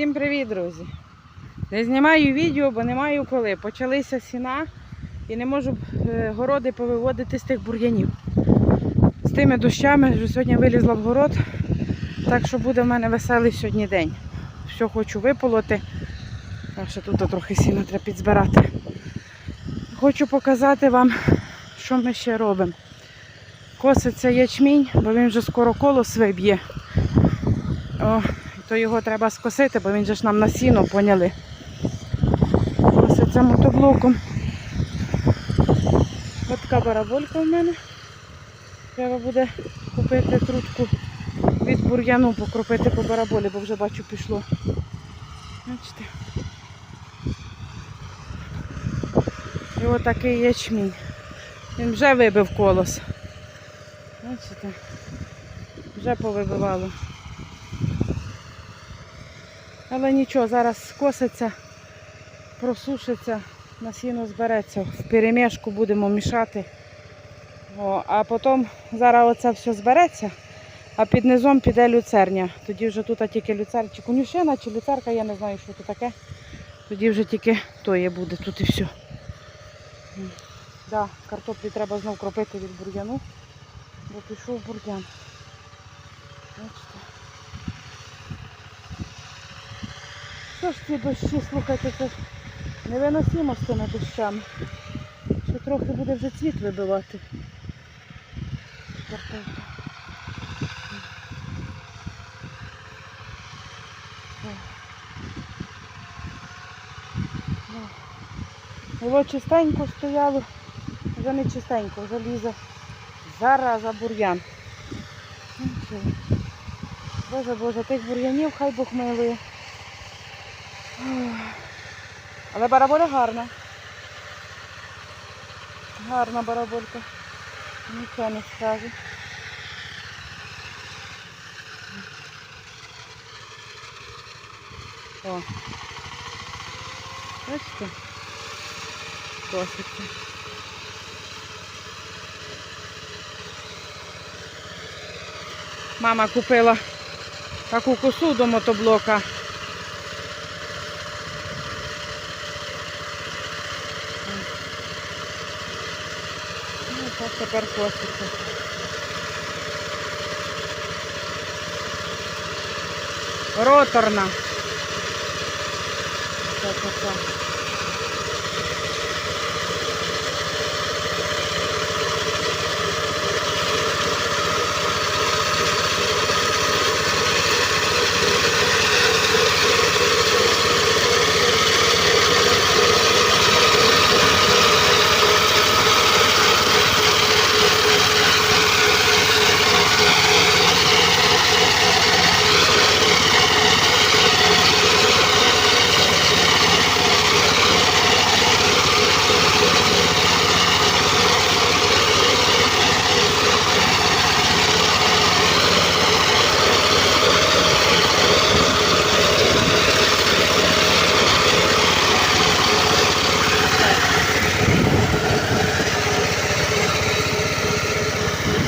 Всім привіт, друзі! Не знімаю відео, бо не маю коли. Почалися сіна і не можу е, городи повиводити з тих бур'янів. З тими дощами вже сьогодні вилізла в город, так що буде в мене веселий сьогодні день. Все хочу виполоти. А ще тут трохи сіна треба підзбирати. Хочу показати вам, що ми ще робимо. Коситься ячмінь, бо він вже скоро колос виб'є. О, то його треба скосити, бо він же ж нам на сіно поняли. Коситься мотоблоком. Ось така бараболька в мене. Треба буде купити трутку від бур'яну, покропити по бараболі, бо вже бачу пішло. Бачите? І отакий ячмінь. Він вже вибив колос. Бачите? Вже повибивало. Але нічого, зараз скоситься, просушиться, на сіно збереться. В перемішку будемо мішати. О, а потім зараз оце все збереться, а під низом піде люцерня. Тоді вже тут тільки люцер, чи конюшина, чи люцерка, я не знаю, що це таке. Тоді вже тільки тоє буде тут і все. Да, картоплі треба знов кропити від бур'яну, бо пішов бур'ян. Що ж ці дощі, слухайте, це ж невиносимо з цими дощами. Ще трохи буде вже цвіт вибивати. Було чистенько стояло, вже не чистенько, вже лізе зараза бур'ян. Боже, Боже, тих бур'янів хай Бог милує. Але бараболя гарна. Гарна бараболька. Нічого не скажу. О. Бачите? Коситься. Мама купила таку косу до мотоблока. Ну, так тепер коситься. Роторна. Так, так, так.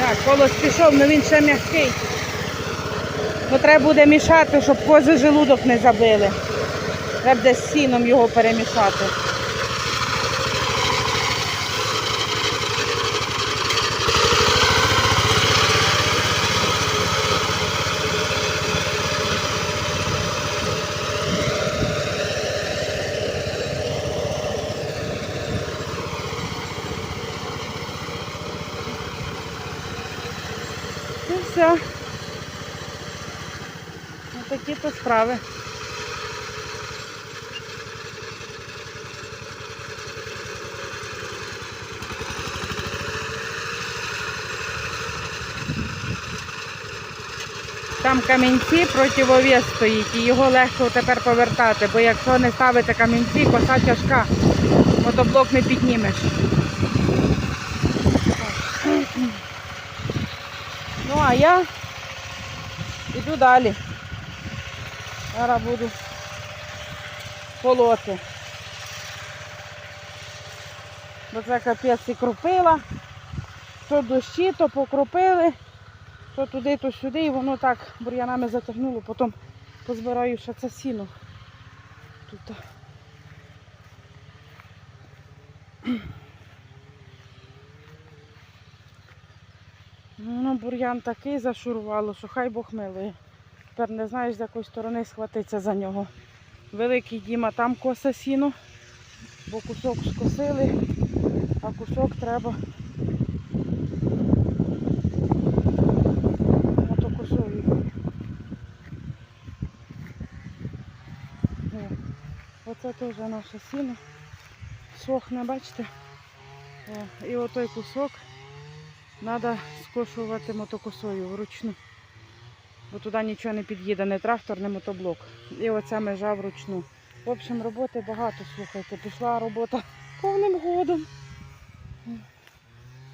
Так, колос пішов, але він ще м'який. Бо треба буде мішати, щоб кози желудок не забили. Треба десь сіном його перемішати. І все. Ось такі то справи. Там камінці противовес стоїть і його легко тепер повертати, бо якщо не ставити камінці, коса тяжка, мотоблок не піднімеш. Ну а я йду далі. Зараз буду полоти. Бо це капець і кропила. То дощі, то покропили, то туди, то сюди, і воно так бур'янами затягнуло, потім позбираю ще це сіно. Тут. Ну, бур'ян такий зашурувало, що хай Бог милує. Тепер не знаєш, з якої сторони схватитися за нього. Великий Діма там косе сіно, бо кусок скосили, а кусок треба мотокосою. Оце теж наше сіно. Сохне, бачите? І отой кусок треба скошувати мотокосою вручну. Бо туди нічого не під'їде, не трактор, не мотоблок. І оця межа вручну. В общем, роботи багато, слухайте. Пішла робота повним ходом.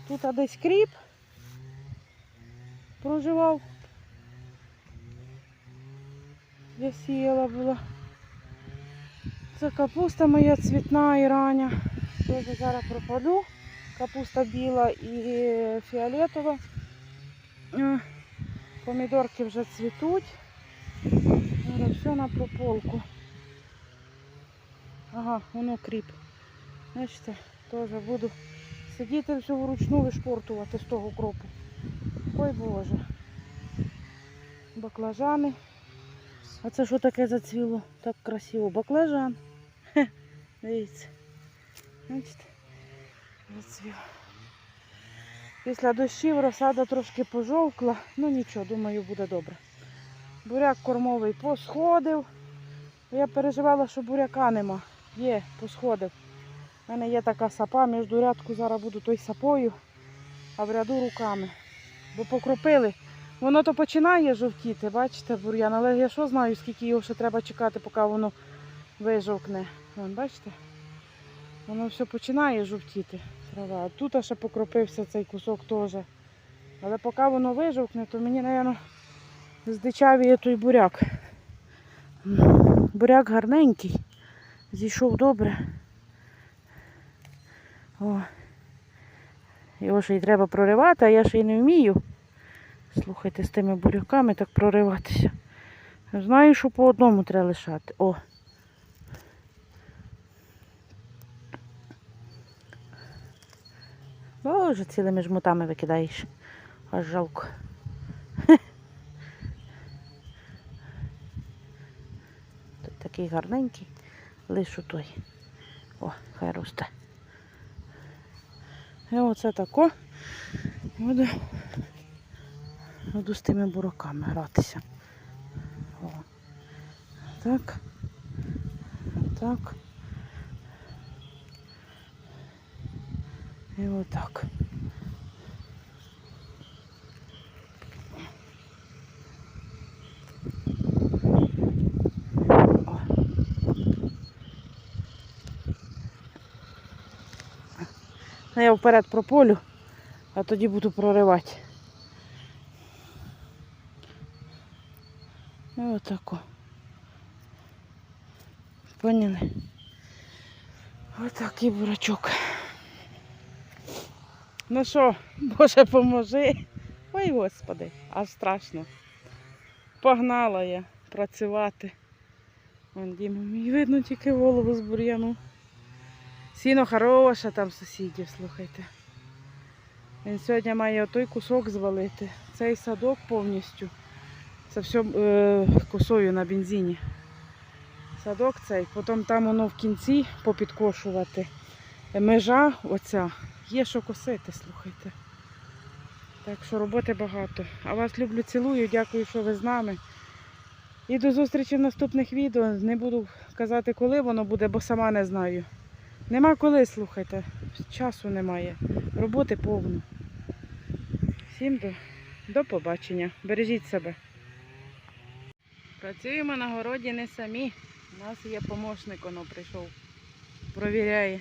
Тут десь кріп проживав. Я сіяла була. Це капуста моя цвітна і рання. Тоже зараз пропаду. Капуста біла і фіолетова. Помідорки вже цвітуть. Все на прополку. Ага, воно кріп. Бачите, теж буду сидіти все вручну вишпортувати з того кропу. Ой Боже. Баклажани. А це що таке зацвіло? Так красиво. Баклажан. Хе, дивіться. Бачите? Зацвів. Після дощів розсада трошки пожовкла, ну нічого, думаю, буде добре. Буряк кормовий посходив. Я переживала, що буряка нема. Є, посходив. У мене є така сапа, між рядку зараз буду той сапою, а в ряду руками. Бо покропили. Воно то починає жовтіти, бачите, бур'ян, але я що знаю, скільки його ще треба чекати, поки воно вижовкне. Вон, бачите? Воно все починає жовтіти. Трава. А тут ще покропився цей кусок теж. Але поки воно вижовкне, то мені, мабуть, здичавіє той буряк. Буряк гарненький. Зійшов добре. О. Його ще й треба проривати, а я ще й не вмію. Слухайте, з тими буряками так прориватися. Знаю, що по одному треба лишати. О. Боже, цілими жмутами викидаєш. Аж жалко. Тут такий гарненький, лишу той. О, хай росте. І оце тако. Буду, буду з тими бураками гратися. О. Так. Так. І отак. Ну, Я вперед прополю, а тоді буду проривати. І отако. Поняли? Отакий бурачок. Ну що, Боже, поможи. Ой, Господи, аж страшно. Погнала я працювати. Вон Діма, мені видно тільки голову з бур'яну. Сіно хороше там сусідів, слухайте. Він сьогодні має той кусок звалити. Цей садок повністю. Це все е, косою на бензині. Садок цей, потім там воно в кінці попідкошувати. Межа оця. Є що косити, слухайте. Так що роботи багато. А вас люблю, цілую, дякую, що ви з нами. І до зустрічі в наступних відео. Не буду казати, коли воно буде, бо сама не знаю. Нема коли, слухайте. Часу немає. Роботи повно. Всім до, до побачення. Бережіть себе. Працюємо на городі не самі. У нас є помощник, воно прийшов. Провіряє.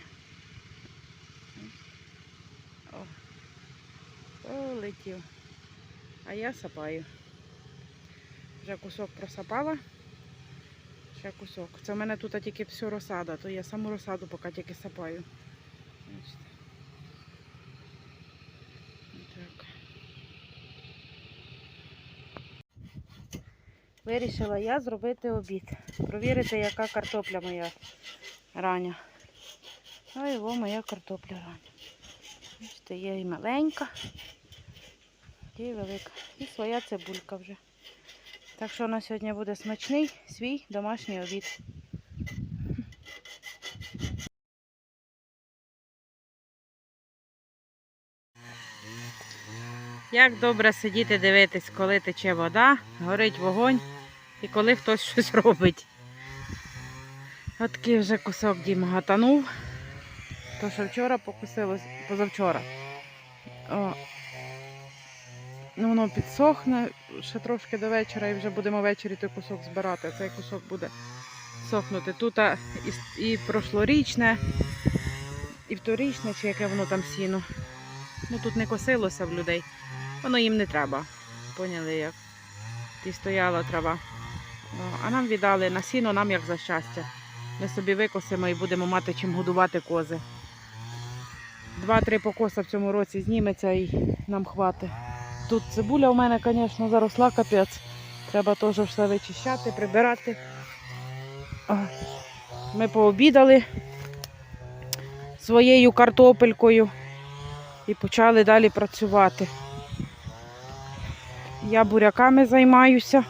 Полетів. А я сапаю. Вже кусок просапала. Ще кусок. Це в мене тут тільки все розсада, то я саму розсаду поки тільки сапаю. Так. Вирішила я зробити обід. Провірити, яка картопля моя рання. А його моя картопля рання. Бачите, є і маленька, і велика. І своя цибулька вже. Так що на сьогодні буде смачний свій домашній обід. Як добре сидіти дивитись, коли тече вода, горить вогонь і коли хтось щось робить. От такий вже кусок Діма гатанув. То, що вчора покусилось, позавчора. О. Ну, воно підсохне ще трошки до вечора і вже будемо ввечері той кусок збирати. Цей кусок буде сохнути. Тут і, і прошлорічне, і вторічне, чи яке воно там сіно. Ну тут не косилося в людей. Воно їм не треба. Поняли як? І стояла трава. А нам віддали на сіно, нам як за щастя. Ми собі викосимо і будемо мати чим годувати кози. Два-три покоса в цьому році зніметься і нам хватить. Тут цибуля у мене, звісно, заросла капець. Треба теж все вичищати, прибирати. Ми пообідали своєю картопелькою і почали далі працювати. Я буряками займаюся.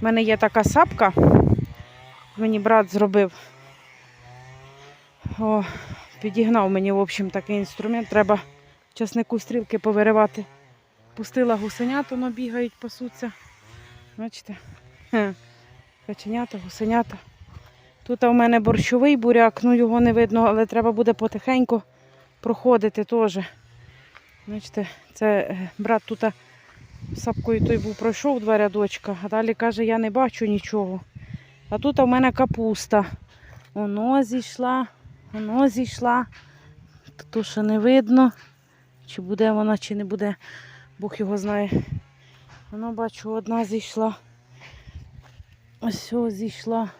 У мене є така сапка. Мені брат зробив. О, підігнав мені, в общем, такий інструмент. Треба часнику стрілки повиривати. Пустила гусенят, воно бігають, пасуться. Бачите? Каченята, гусенята. Тут у мене борщовий буряк, ну його не видно, але треба буде потихеньку проходити теж. Бачите, це е, брат тут сапкою той був пройшов два рядочка, а далі каже, я не бачу нічого. А тут у мене капуста. Воно зійшла, воно зійшла. То ще не видно, чи буде вона, чи не буде. Бог його знає. Воно бачу, одна зійшла. Ось зійшла.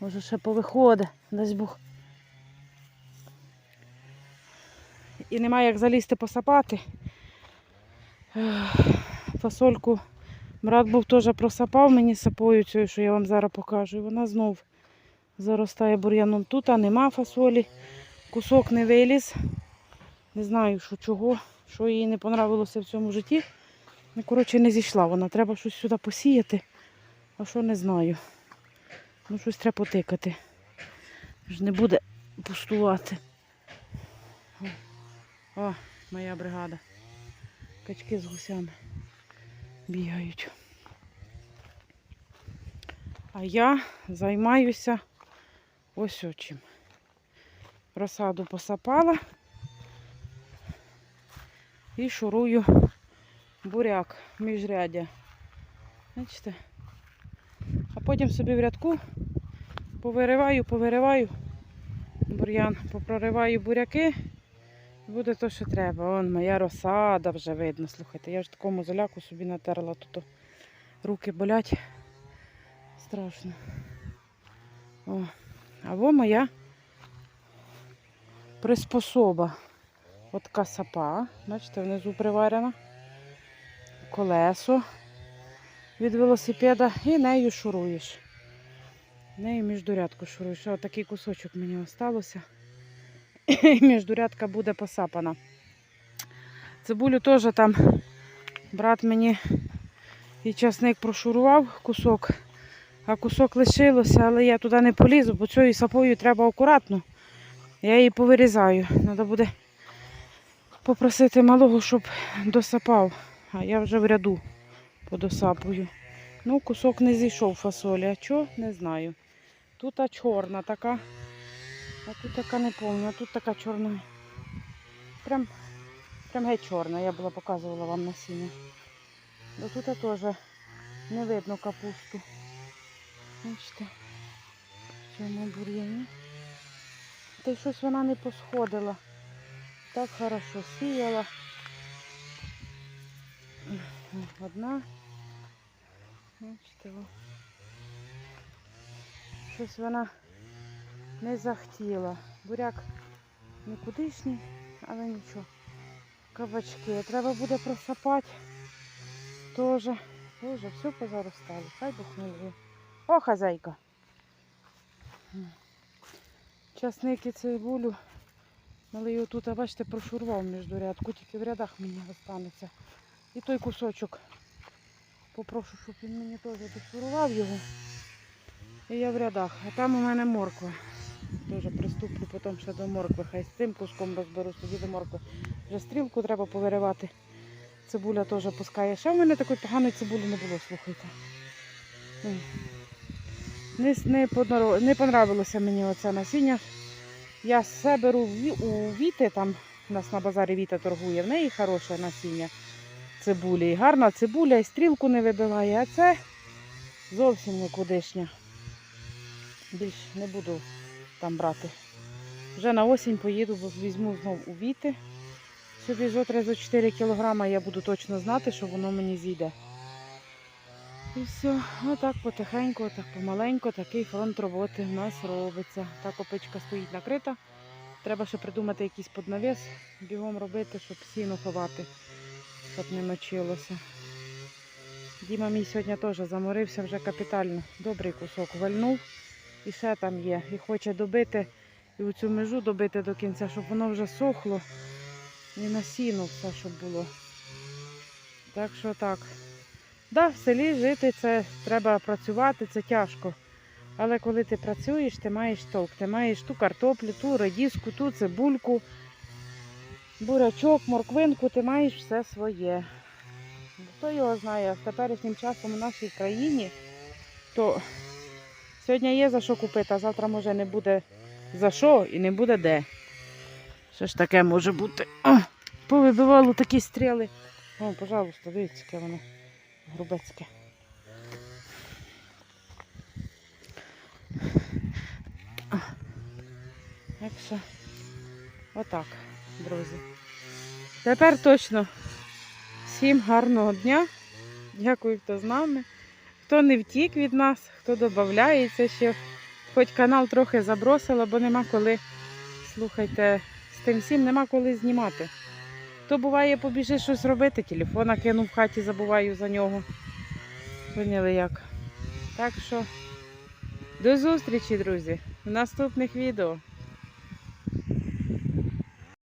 Може ще повиходить, дасть Бог. І немає як залізти посапати. Фасольку брат був теж просапав мені сапою цією, що я вам зараз покажу. І вона знов заростає бур'яном. Тут а нема фасолі. Кусок не виліз. Не знаю, що чого, що їй не понравилося в цьому житті. Ну, коротше, не зійшла вона. Треба щось сюди посіяти. А що не знаю. Ну, щось треба потикати. Ж не буде пустувати. О, моя бригада. Качки з гусями бігають. А я займаюся ось чим. Розсаду посапала і шурую буряк міжрядя. Бачите? А потім собі в рядку повириваю, повириваю бур'ян, попрориваю буряки. і Буде то, що треба. Вон моя розсада вже видно. Слухайте, я ж такому заляку собі натерла тут. Руки болять. Страшно. О, а моя приспособа. От сапа. Бачите, внизу приварена. Колесо від велосипеда і нею шуруєш. Нею міждурядку шуруєш. Ось такий кусочок мені осталося. Міждурядка буде посапана. Цибулю теж там брат мені і часник прошурував кусок, а кусок лишилося, але я туди не полізу, бо цією сапою треба акуратно. Я її повирізаю. Треба буде попросити малого, щоб досапав. А я вже в ряду подосапую. Ну, кусок не зійшов фасолі. А чого? Не знаю. Тут чорна така. А тут така не пам'ятаю, а тут така чорна. Прям, прям геть чорна, я була показувала вам насіння. До тут теж не видно капусту. Бачите, в цьому бур'яні. Та й щось вона не посходила. Так хорошо сіяла. Одна. Щось вона не захотіла. Буряк нікудишній, але нічого. Кабачки. Треба буде просапати теж. Боже, все позаростало. Хай милує. О, хазяйка. Часник і цибулю. Але його тут, бачите, прошурвав між рядку, тільки в рядах мені останеться. І той кусочок. Попрошу, щоб він мені теж дошурував його. І я в рядах. А там у мене морква. Теж приступлю потім ще до моркви. Хай з цим куском розберусь, тоді до моркви. Вже стрілку треба повиривати. Цибуля теж пускає. Ще в мене такої поганої цибулі не було, слухайте. Не, не понравилося мені оце насіння. Я все беру у Віти, там у нас на базарі Віта торгує, в неї хороше насіння цибулі. І гарна цибуля, і стрілку не вибиває, а це зовсім никудишня. Більш не буду там брати. Вже на осінь поїду, бо візьму знову у Віти. Собі зотре за 4 кілограма я буду точно знати, що воно мені зійде. І все, отак потихеньку, отак помаленьку, такий фронт роботи в нас робиться. Та копичка стоїть накрита. Треба ще придумати якийсь поднавіс, бігом робити, щоб сіно ховати, щоб не мочилося. Діма мій сьогодні теж заморився вже капітально. Добрий кусок вальнув і ще там є. І хоче добити і оцю межу добити до кінця, щоб воно вже сохло і на сіно все, щоб було. Так що так. Да, в селі жити це треба працювати, це тяжко. Але коли ти працюєш, ти маєш толк. Ти маєш ту картоплю, ту редіску, ту цибульку, бурячок, морквинку, ти маєш все своє. Хто його знає, в теперішнім часом у нашій країні, то сьогодні є за що купити, а завтра може не буде за що і не буде де. Що ж таке може бути? О, повибивало такі стріли. О, пожалуйста, дивіться, яке воно грубецьке. Так отак, друзі. Тепер точно всім гарного дня. Дякую, хто з нами. Хто не втік від нас, хто додається ще. Хоч канал трохи забросила, бо нема коли, слухайте, з тим всім нема коли знімати. То буває, побіжи щось робити, телефона кину в хаті, забуваю за нього. Поняли як. Так що до зустрічі, друзі, в наступних відео.